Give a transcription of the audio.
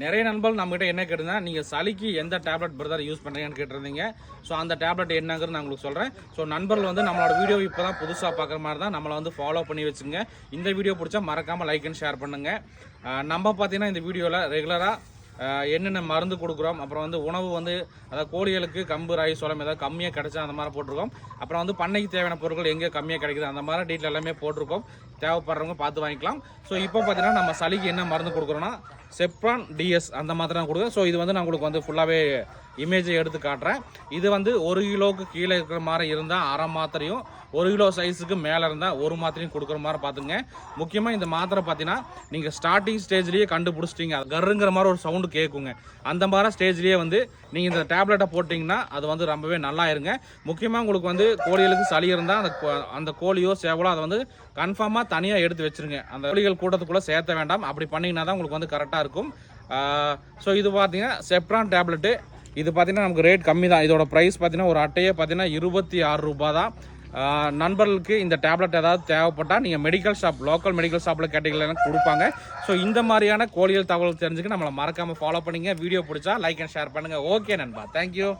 நிறைய நண்பர்கள் நம்மகிட்ட என்ன கேட்டிருந்தா நீங்கள் சளிக்கு எந்த டேப்லெட் பிரதர் யூஸ் பண்ணுறீங்கன்னு கேட்டிருந்தீங்க. ஸோ அந்த டேப்லெட் என்னங்கிறது நான் உங்களுக்கு சொல்கிறேன் ஸோ நண்பர்கள் வந்து நம்மளோட வீடியோ இப்போ தான் புதுசாக பார்க்குற மாதிரி தான் நம்மளை வந்து ஃபாலோ பண்ணி வச்சுங்க இந்த வீடியோ பிடிச்சா மறக்காமல் லைக் அண்ட் ஷேர் பண்ணுங்கள் நம்ம பார்த்தீங்கன்னா இந்த வீடியோவில் ரெகுலராக என்னென்ன மருந்து கொடுக்குறோம்? அப்புறம் வந்து உணவு வந்து அதாவது கோழிகளுக்கு கம்பு ராகி சோளம் ஏதாவது கம்மியாக கிடைச்சா அந்த மாதிரி போட்டிருக்கோம். அப்புறம் வந்து பண்ணைக்கு தேவையான பொருட்கள் எங்கே கம்மியாக கிடைக்குது அந்த மாதிரி டீட்டெயில் எல்லாமே போட்டிருக்கோம். தேவைப்படுறவங்க பார்த்து வாங்கிக்கலாம். ஸோ இப்போ பார்த்தீங்கன்னா நம்ம சளிக்கு என்ன மருந்து கொடுக்குறோன்னா செப்ரான் டிஎஸ் அந்த மாதிரி தான் கொடுக்குறோம். ஸோ இது வந்து நான் உங்களுக்கு வந்து ஃபுல்லாகவே இமேஜை எடுத்து காட்டுறேன். இது வந்து ஒரு கிலோவுக்கு கீழே இருக்கிற மாதிரி இருந்தால் அரை மாத்திரையும் ஒரு கிலோ சைஸுக்கு மேலே இருந்தால் ஒரு மாத்திரையும் கொடுக்குற மாதிரி பார்த்துங்க. முக்கியமாக இந்த மாத்திரை பார்த்தீங்கன்னா நீங்கள் ஸ்டார்டிங் ஸ்டேஜ்லேயே கண்டுபிடிச்சிட்டிங்க. அது கருங்கிற மாதிரி ஒரு சவுண்டு கேட்குங்க அந்த மாதிரி ஸ்டேஜ்லேயே வந்து நீங்கள் இந்த டேப்லெட்டை போட்டிங்கன்னா அது வந்து ரொம்பவே நல்லா இருங்க. முக்கியமாக உங்களுக்கு வந்து கோழிகளுக்கு சளி இருந்தால் அந்த கோ- அந்த கோழியோ சேவலோ அதை வந்து கன்ஃபார்மாக தனியாக எடுத்து வச்சிருங்க. அந்த கோழிகள் கூட்டத்துக்குள்ளே சேர்த்த வேண்டாம். அப்படி பண்ணிங்கன்னா தான் உங்களுக்கு வந்து கரெக்டாக இருக்கும். ஸோ இது பார்த்தீங்கன்னா செப்ரான் டேப்லெட்டு இது பார்த்தீங்கன்னா நமக்கு ரேட் கம்மி தான் இதோட ப்ரைஸ் பார்த்தீங்கன்னா ஒரு அட்டையே பார்த்தீங்கன்னா இருபத்தி ஆறு ரூபாய் தான். நண்பர்களுக்கு இந்த டேப்லெட் ஏதாவது தேவைப்பட்டால் நீங்கள் மெடிக்கல் ஷாப் லோக்கல் மெடிக்கல் ஷாப்பில் கேட்டீங்கன்னா கொடுப்பாங்க. ஸோ இந்த மாதிரியான கோழிகள் தகவல் தெரிஞ்சுக்க நம்மளை மறக்காமல் ஃபாலோ பண்ணிங்க. வீடியோ பிடிச்சா லைக் அண்ட் ஷேர் பண்ணுங்கள் ஓகே நண்பா. Thank you